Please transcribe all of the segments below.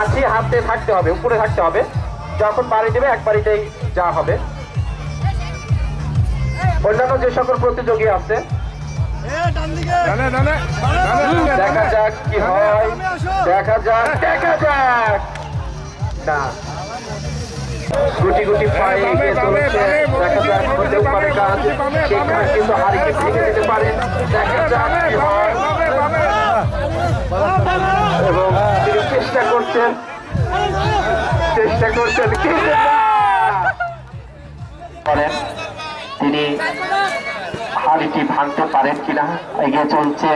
লাঠি হাতে থাকতে হবে উপরে থাকতে হবে। যখন বাড়ি দেবে এক বাড়িতেই যা হবে। অন্যান্য যে সকল প্রতিযোগী আছে দেখা যাক কি হয়। দেখা যাক দেখা যাক। না। গুটি গুটি পায়ে এগিয়ে চলছে। দেখা যাক হতেও পারে কাজ। কিন্তু হারিকে ভেঙে দিতে পারে। দেখা যাক কি হয়। করেন তিনি হাড়িটি ভাঙতে পারেন কিনা, এগিয়ে চলছে,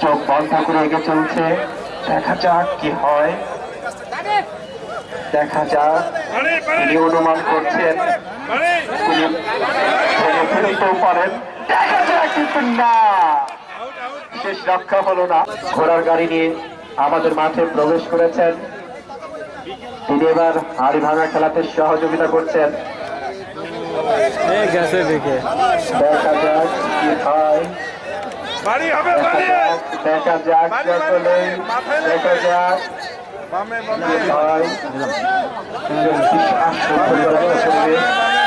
চোখ বন্ধ করে এগিয়ে চলছে। দেখা যাক কি হয়। দেখা যাক তিনি অনুমান করছেন। তিনি ফেলতেও পারেন। দেখা শেষ রক্ষা হলো না। ঘোড়ার গাড়ি নিয়ে আমাদের মাঠে প্রবেশ করেছেন। তিনি এবার হাড়ি ভাঙা খেলাতে সহযোগিতা করছেন। দেখা যাক কি হয়। দেখা যাক দেখা যাক হয়।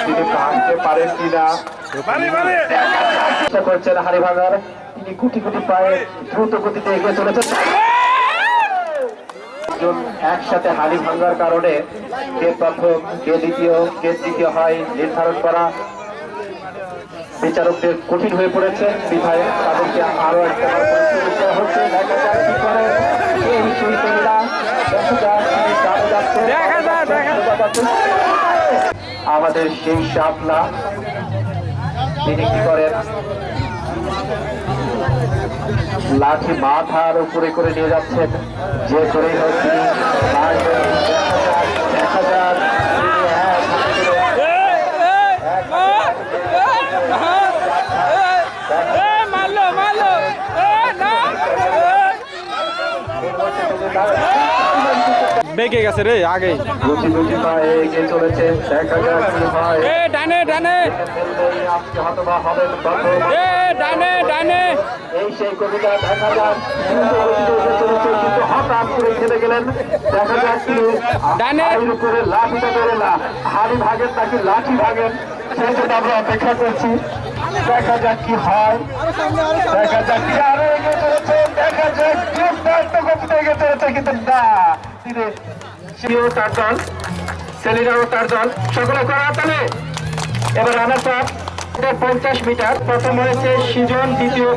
তিনি ভাঙতে পারেন কিনা। চেষ্টা করছেন হাড়ি ভাঙার তিনি কোটি কোটি পায়ে দ্রুত গতিতে এগিয়ে চলেছেন। একজন একসাথে হাড়ি ভাঙ্গার কারণে কে প্রথম কে দ্বিতীয় কে তৃতীয় হয় নির্ধারণ করা বিচারকদের কঠিন হয়ে পড়েছে। বিধায় তাদেরকে আরও একটা হচ্ছে। দেখা যাক কি করে। আমাদের সেই শাপলা তিনি কি করেন? লাঠি মাথার উপরে করে নিয়ে যাচ্ছেন যে করে তিনি বেঁকে গেছে রে আগে হয় এ ডানে ডানে। এ ডানে ডানে। এই সেই কবিতা দেখা যাক কিন্তু হঠাৎ করে খেলে গেলেন দেখা যাক তিনি ডানে। উপরে লাঠিটা ধরে না হাড়ি ভাগেন নাকি লাঠি ভাগেন সেই জন্য আমরা অপেক্ষা করছি দেখা যাক কি হয়। দেখা যাক কি আরও এগিয়ে চলেছে। দেখা যাক দুর্দান্ত গতিতে এগিয়ে চলেছে কিন্তু না। তিনি সিও তার দল সেলিনাও তার দল, সকলে করা তাহলে এবার রানার পঞ্চাশ মিটার, প্রথম হয়েছে সিজন, দ্বিতীয়